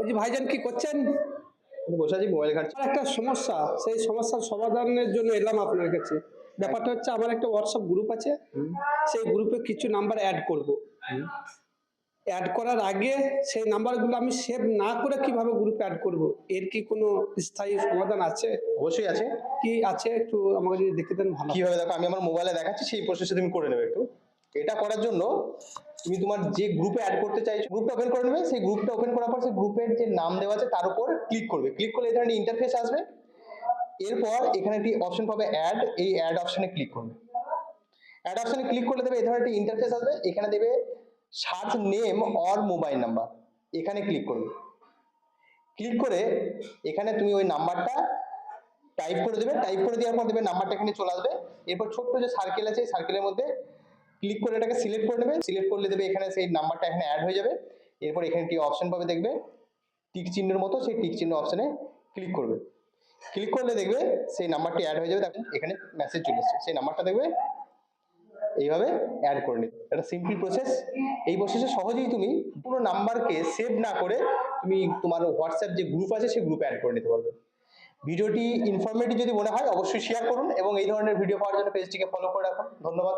ওই যে ভাইজান কি করছেন? বসে আছি মোবাইল ঘাটছি। একটা সমস্যা সেই সমস্যার সমাধানের জন্য এলাম আপনার কাছে। ব্যাপারটা হচ্ছে আমার একটা হোয়াটসঅ্যাপ গ্রুপ আছে। সেই গ্রুপে কিছু নাম্বার অ্যাড করব। অ্যাড করার আগে সেই নাম্বারগুলো আমি সেভ না করে কীভাবে গ্রুপে অ্যাড করব? এর কি কোনো স্থায়ী সমাধান আছে? অবশ্যই আছে। কি আছে? একটু আমাকে যদি দেখে দেন ভালো। কীভাবে দেখো আমি আমার মোবাইলে দেখাচ্ছি সেই প্রসেসে তুমি করে নেবে একটু। এটা করার জন্য তুমি তোমার যে গ্রুপে অ্যাড করতে চাইছো গ্রুপটা ওপেন করে নেবে, সেই গ্রুপটা ওপেন করার পর সেই গ্রুপের যে নাম দেওয়া আছে, তার উপর ক্লিক করবে। ক্লিক করলে ধরনের ইন্টারফেস আসবে। এরপর এখানে একটি অপশন পাবে অ্যাড এই অ্যাড অপশনে ক্লিক করবে। অ্যাড অপশনে ক্লিক করলে দেবে ধরনের একটি ইন্টারফেস আসবে। এখানে দেবে search name or mobile number এখানে ক্লিক করবে। ক্লিক করে এখানে তুমি ওই নাম্বারটা টাইপ করে দেবে। টাইপ করে দেওয়ার পর দেবে নাম্বারটা এখানে চলে আসবে। এরপর ছোট্ট যে সার্কেল আছে সার্কেলের মধ্যে ক্লিক করে এটাকে সিলেক্ট করে নেবে। সিলেক্ট করলে দেবে এখানে সেই নাম্বারটা এখানে অ্যাড হয়ে যাবে। এরপর এখানে একটি অপশন পাবে দেখবে। টিক চিহ্নের মতো সেই টিক চিহ্ন অপশনে ক্লিক করবে। ক্লিক করলে দেখবে সেই নাম্বারটি অ্যাড হয়ে যাবে। দেখুন, এখানে মেসেজ চলে এসেছে। সেই নাম্বারটা দেখবে এইভাবে অ্যাড করে নিতে একটা সিম্পল প্রসেস এই প্রসেসে সহজেই তুমি পুরো নাম্বারকে সেভ না করে তুমি তোমার হোয়াটসঅ্যাপ যে গ্রুপ আছে, সেই গ্রুপে অ্যাড করে নিতে পারবে। ভিডিওটি ইনফরমেটিভ যদি মনে হয়, অবশ্যই শেয়ার করুন এবং এই ধরনের ভিডিও পাওয়ার জন্য পেজটিকে ফলো করে রাখুন। ধন্যবাদ।